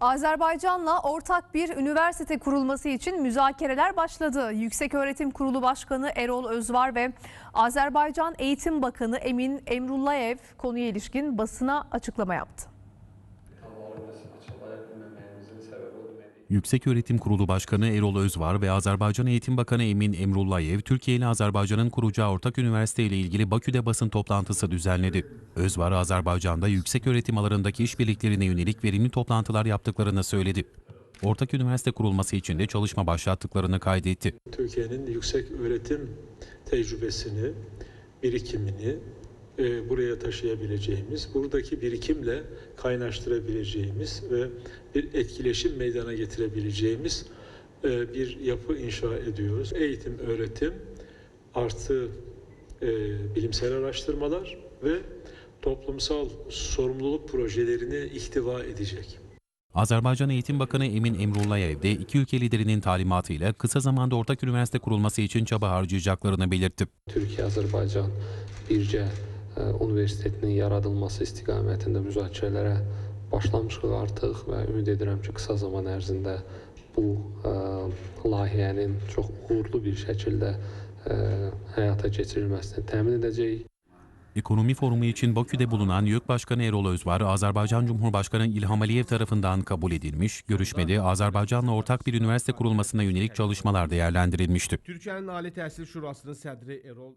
Azerbaycan'la ortak bir üniversite kurulması için müzakereler başladı. Yükseköğretim Kurulu Başkanı Erol Özvar ve Azerbaycan Eğitim Bakanı Emin Emrullayev konuya ilişkin basına açıklama yaptı. Odur. Mən Yükseköğretim Kurulu Başkanı Erol Özvar ve Azerbaycan Eğitim Bakanı Emin Emrullayev, Türkiye ile Azerbaycan'ın kuracağı ortak üniversite ile ilgili Bakü'de basın toplantısı düzenledi. Özvar, Azerbaycan'da yükseköğretim alanındaki işbirliklerine yönelik verimli toplantılar yaptıklarını söyledi. Ortak üniversite kurulması için de çalışma başlattıklarını kaydetti. Türkiye'nin yüksek öğretim tecrübesini, birikimini e, buraya taşıyabileceğimiz, buradaki birikimle kaynaştırabileceğimiz ve bir etkileşim meydana getirebileceğimiz e, bir yapı inşa ediyoruz. Eğitim, öğretim artı e, bilimsel araştırmalar ve toplumsal sorumluluk projelerini ihtiva edecek. Azerbaycan Eğitim Bakanı Emin Emrullayev de iki ülke liderinin talimatıyla kısa zamanda ortak üniversite kurulması için çaba harcayacaklarını belirtti. Türkiyə-Azərbaycan birgə ə, universitetinin yaradılması istiqamətində müzakirələrə başlamışıq artıq və ümid edirəm ki, qısa zaman ərzində bu ə, layihənin çox uğurlu bir şəkildə ə, həyata keçirilməsini təmin edəcəyik. Ekonomi Forumu için Bakü'de bulunan YÖK Başkanı Erol Özvar, Azerbaycan Cumhurbaşkanı İlham Aliyev tarafından kabul edilmiş. Görüşmede Azerbaycan'la ortak bir üniversite kurulmasına yönelik çalışmalar değerlendirilmişti. Türkiyənin Ali Təhsil Şurasının sədri Erol